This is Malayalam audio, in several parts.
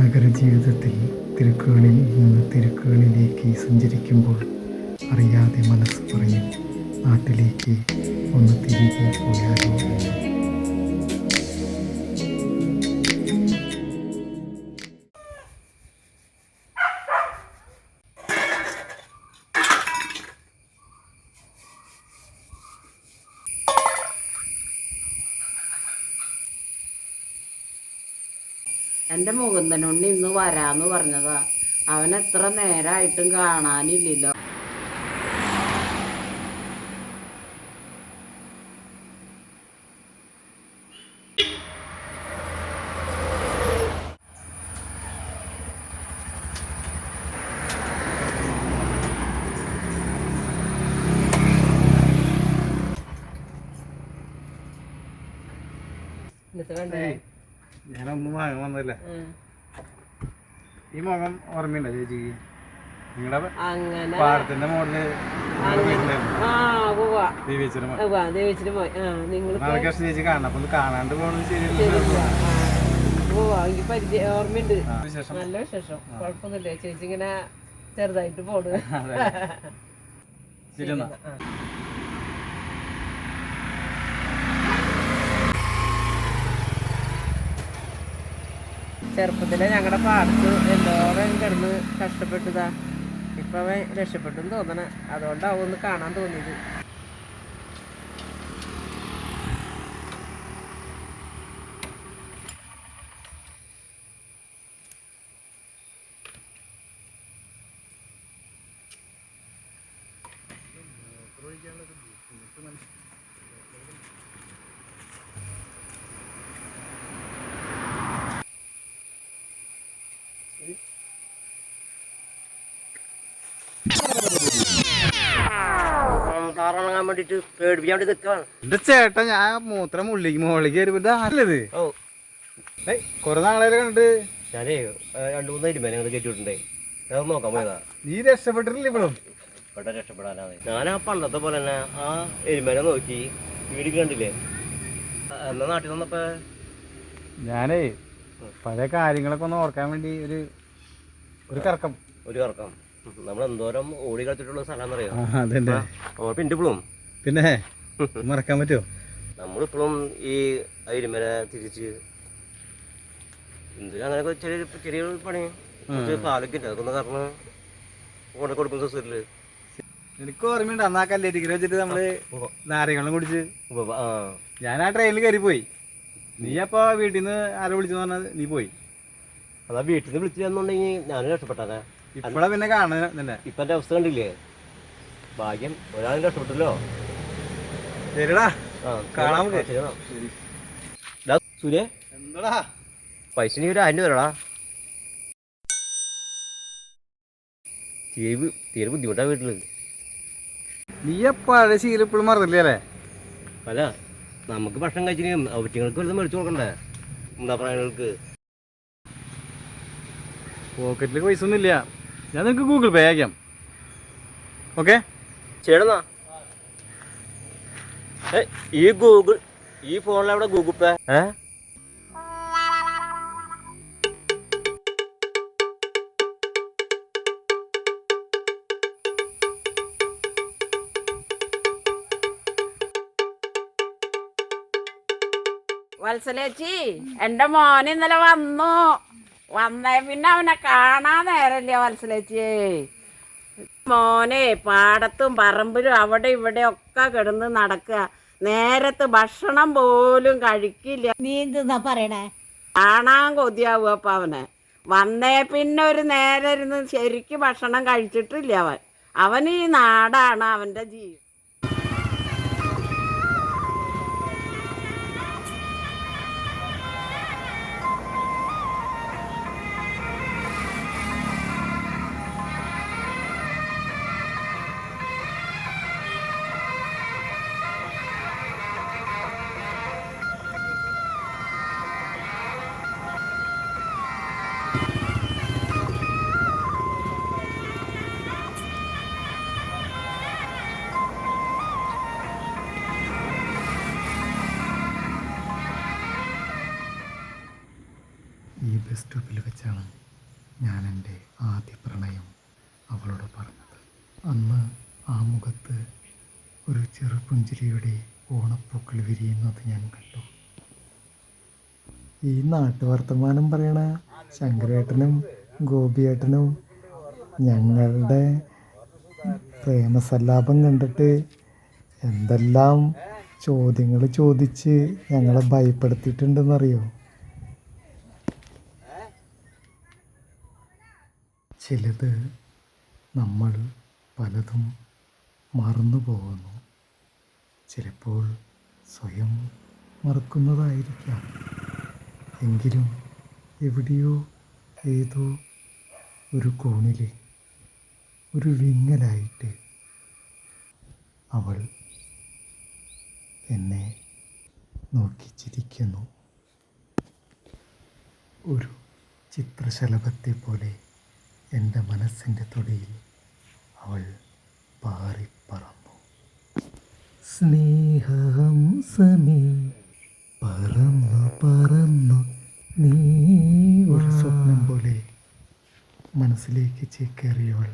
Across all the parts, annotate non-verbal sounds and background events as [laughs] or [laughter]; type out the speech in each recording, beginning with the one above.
നഗരജീവിതത്തിൽ തിരക്കുകളിൽ നിന്ന് തിരക്കുകളിലേക്ക് സഞ്ചരിക്കുമ്പോൾ അറിയാതെ മനസ്സ് പറയും നാട്ടിലേക്ക് ഒന്ന് തിരികെ പോയാലോ എന്റെ മുകുന്ദനുണ്ണി ഇന്ന് വരാന്ന് പറഞ്ഞതാ. അവൻ എത്ര നേരമായിട്ടും കാണാനില്ലല്ലോ. ഞാനൊന്നും വാങ്ങാൻ വന്നതല്ലേ? ഈ മുഖം ഓർമ്മയുണ്ടോ ചേച്ചിക്ക് നിങ്ങളുടെ പാടത്തിന്റെ നാളെ ചേച്ചി കാണണം. അപ്പൊ കാണാണ്ട് പോകണമെന്ന് ശരിയല്ല പോവാ എനിക്ക് പരിചയം ഓർമ്മയുണ്ട്. നല്ല വിശേഷം. കുഴപ്പമൊന്നുമില്ല. ചേച്ചി ഇങ്ങനെ ചെറുതായിട്ട് പോണു. [laughs] ശരി ചെറുപ്പത്തിലെ ഞങ്ങളുടെ പാടത്ത് എന്തോരം കിടന്ന് കഷ്ടപ്പെട്ടതാ. ഇപ്പം അവൻ രക്ഷപ്പെട്ടു തോന്നണേ. അതുകൊണ്ടാവും ഒന്ന് കാണാൻ തോന്നിയത്. Thank വേണ്ടിട്ട് എന്റെ ചേട്ടാ ഞാൻ മൂത്രം ഉള്ളിക്ക് മുകളിലേക്ക് ഇതാണല്ലത് ഏയ് കൊറേ നാളെ കണ്ടിട്ട്? ഞാനേ രണ്ടു മൂന്ന് ഇരുമേനെ ഞാൻ നോക്കാൻ പോയതാ. നീ രക്ഷപ്പെട്ടിട്ടില്ല ഇപ്പോഴും ഇവിടെ രക്ഷപ്പെടാനാണ്. ഞാൻ ആ പണ്ടത്തെ പോലെ തന്നെ ആ എരുമേനെ നോക്കി വീട് കണ്ടില്ലേ? എന്നാ നാട്ടിൽ വന്നപ്പോ ഞാനേ പല കാര്യങ്ങളൊക്കെ ഒന്ന് ഓർക്കാൻ വേണ്ടി ഒരു ഒരു കറക്കം. ഒരു കറക്കം. നമ്മൾ എന്തോരം ഓടി കളിച്ചിട്ടുള്ള സ്ഥലം ആ അതന്നെ ഓർപ്പിണ്ട് ഇപ്പോഴും പിന്നെ? മറക്കാൻ പറ്റുമോ നമ്മളിപ്പോഴും ഈ അരിമല തിരിച്ച് എന്തിനാ അങ്ങനെയൊക്കെ ചെറിയ ചെറിയ പണി? പാലൊക്കെ ഉണ്ട് അതൊക്കെ ഒന്ന് കാരണം ഓടെ കൊടുക്കുന്ന ദിവസത്തിൽ. എനിക്ക് ഓർമ്മയുണ്ട്. അന്നാ കല്ലേറ്റിക്കൽ വെച്ചിട്ട് നമ്മൾ നാരങ്ങളും കുടിച്ച്. ഞാൻ ആ ട്രെയിനിൽ കയറി പോയി നീ അപ്പൊ വീട്ടിൽ നിന്ന് ആരെ വിളിച്ചെന്ന് പറഞ്ഞാൽ നീ പോയി. അതാ വീട്ടിൽ നിന്ന് വിളിച്ചു തന്നുണ്ടെങ്കിൽ ഞാനും രക്ഷപ്പെട്ടാനെ. ഇപ്പഴാ പിന്നെ കാണുന്നത് തന്നെ ഇപ്പൊ എന്റെ അവസ്ഥ കണ്ടില്ലേ? ഭാഗ്യം ഒരാളും കഷ്ടപ്പെട്ടല്ലോ ശരിടാ. സൂര്യ. എന്താടാ? പൈസ നീ ഒരു ആയിരം തരടാ. തീരെ തീരെ ബുദ്ധിമുട്ടാ വീട്ടിൽ. നീ എപ്പഴ പഴയ ശീലം ഇപ്പോഴും മറന്നില്ലേ അല്ലേ? നമുക്ക് ഭക്ഷണം കഴിച്ചിനും അവറ്റങ്ങൾക്ക് വെറുതെ മേടിച്ചു കൊടുക്കണ്ടേ? എന്താ പ്രായങ്ങൾക്ക് പോക്കറ്റിൽ പൈസ ഒന്നും ഇല്ല. ഞാൻ നിനക്ക് ഗൂഗിൾ പേ അയക്കാം. ഓക്കെ ചേടന്നാ ഈ ഗൂഗിൾ ഈ ഫോണിലെവിടെ ഗൂഗിൾ പേ ഏ? വത്സലേച്ചി എന്റെ മോൻ ഇന്നലെ വന്നു. വന്നേ പിന്നെ അവനെ കാണാൻ നേരമില്ല മനസ്സിലേച്ചേ മോനെ പാടത്തും പറമ്പിലും അവിടെ ഇവിടെ ഒക്കെ കിടന്ന് നടക്കുക. നേരത്ത് ഭക്ഷണം പോലും കഴിക്കില്ല. നീ എന്താ പറയണേ? കാണാൻ കൊതിയാവും അപ്പ അവനെ. വന്നേ പിന്നെ ഒരു നേരം ഇരുന്ന് ശരിക്കും ഭക്ഷണം കഴിച്ചിട്ടില്ല അവൻ. അവൻ ഈ നാടാണ് അവന്റെ ജീവിതം ബസ് സ്റ്റോപ്പിൽ വെച്ചാണ് ഞാൻ എന്റെ ആദ്യ പ്രണയം അവളോട് പറഞ്ഞത്. അന്ന് ആ മുഖത്ത് ഒരു ചെറുപുഞ്ചിരിയുടെ ഓണപ്പൂക്കൾ വിരിയുന്നത് ഞാൻ കണ്ടു. ഈ നാട്ടുവർത്തമാനം പറയണ ശങ്കരേട്ടനും ഗോപിയേട്ടനും ഞങ്ങളുടെ പ്രേമസല്ലാപം കണ്ടിട്ട് എന്തെല്ലാം ചോദ്യങ്ങൾ ചോദിച്ച് ഞങ്ങളെ ഭയപ്പെടുത്തിയിട്ടുണ്ടെന്നറിയോ? ചിലത് നമ്മൾ പലതും മറന്നു പോകുന്നു. ചിലപ്പോൾ സ്വയം മറക്കുന്നതായിരിക്കാം. എങ്കിലും എവിടെയോ ഏതോ ഒരു കോണിൽ ഒരു വിങ്ങലായിട്ട് അവൾ എന്നെ നോക്കിച്ചിരിക്കുന്നു. ഒരു ചിത്രശലഭത്തെ പോലെ എന്റെ മനസ്സിന്റെ തൊടിയിൽ അവൾ പാറിപ്പറന്നു. സ്നേഹഹംസമേ പറന്നു പറന്നു നീ ഒരു സ്വപ്നം പോലെ മനസ്സിലേക്ക് ചേക്കേറിയവൾ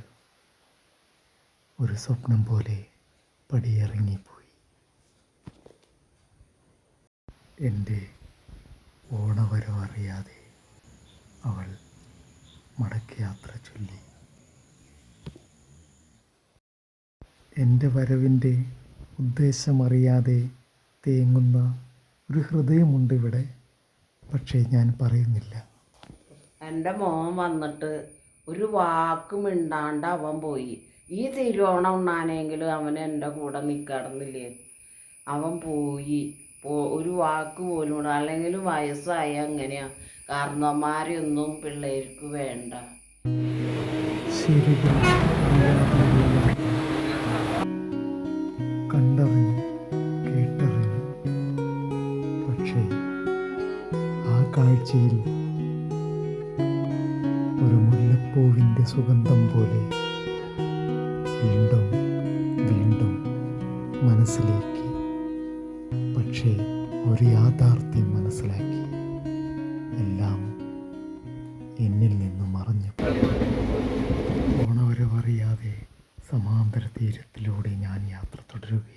ഒരു സ്വപ്നം പോലെ പടിയിറങ്ങിപ്പോയി. എന്റെ ഓണവരവറിയാതെ അവൾ മടക്കയാത്ര ചൊല്ലി. എന്റെ വരവിന്റെ ഉദ്ദേശമറിയാതെ തേങ്ങുന്ന ഒരു ഹൃദയമുണ്ട് ഇവിടെ പക്ഷേ ഞാൻ പറയുന്നില്ല. എന്റെ മോൻ വന്നിട്ട് ഒരു വാക്കും ഇണ്ടാണ്ട് അവൻ പോയി. ഈ തിരുവോണം ഉണ്ണാനെങ്കിലും അവൻ എന്റെ കൂടെ നിൽക്കടന്നില്ലേ അവൻ പോയി. ഒരു വാക്ക് പോലും അല്ലെങ്കിലും വയസ്സായ അങ്ങനെയാ കാരണവന്മാരെയൊന്നും പിള്ളേർക്ക് വേണ്ട. കണ്ടറിഞ്ഞു കേട്ടറിഞ്ഞു. പക്ഷേ ആ കാഴ്ചയിൽ ഒരു മുല്ലപ്പൂവിന്റെ സുഗന്ധം പോലെ വീണ്ടും വീണ്ടും മനസ്സിലേക്ക് പക്ഷേ ഒരു യാഥാർത്ഥ്യം മനസ്സിലാക്കി. എല്ലാം എന്നിൽ നിന്ന് മറഞ്ഞു ഓണവരവറിയാതെ സമാന്തര തീരത്തിലൂടെ ഞാൻ യാത്ര തുടരുകയാണ്.